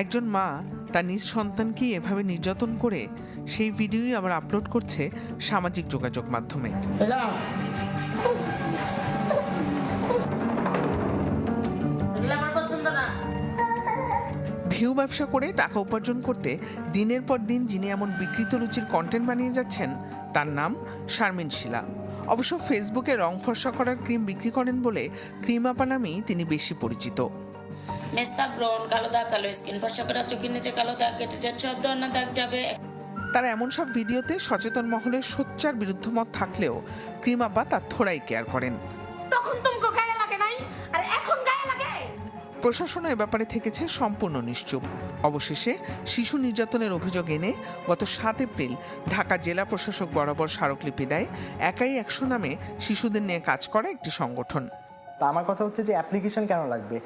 একজন মা তার নিজ সন্তানকে এভাবে নির্যাতন করে সেই ভিডিওই আবার আপলোড করছে সামাজিক যোগাযোগ মাধ্যমে। ভিউ ব্যবসা করে টাকা উপার্জন করতে দিনের পর দিন যিনি এমন বিকৃত রুচির কন্টেন্ট বানিয়ে যাচ্ছেন তার নাম শারমিন শিলা। অবশ্য ফেসবুকে রং ফর্সা করার ক্রিম বিক্রি করেন বলে ক্রিম আপা নামেই তিনি বেশি পরিচিত। মেস্তা ব্রন কালো দাগ কালো স্কিন। ফর্সা করা চোখের নিচে কালো দাগ কেটে যাচ্ছে সব ধরনের দাগ যাবে। তার এমন সব ভিডিওতে সচেতন মহলের সোচ্চার বিরুদ্ধ মত থাকলেও ক্রিম আপা তার থোড়াই কেয়ার করেন। তখন তোমাকে গায়ে লাগে নাই? আর এখন গায়ে লাগে? প্রশাসনও এ ব্যাপারে থেকেছে সম্পূর্ণ নিশ্চুপ। অবশেষে শিশু নির্যাতনের অভিযোগ এনে গত সাত এপ্রিল ঢাকা জেলা প্রশাসক বরাবর স্মারকলিপি দেয় একাই একশো নামে শিশুদের নিয়ে কাজ করা একটি সংগঠন। তা আমার কথা হচ্ছে যে অ্যাপ্লিকেশন কেন লাগবে?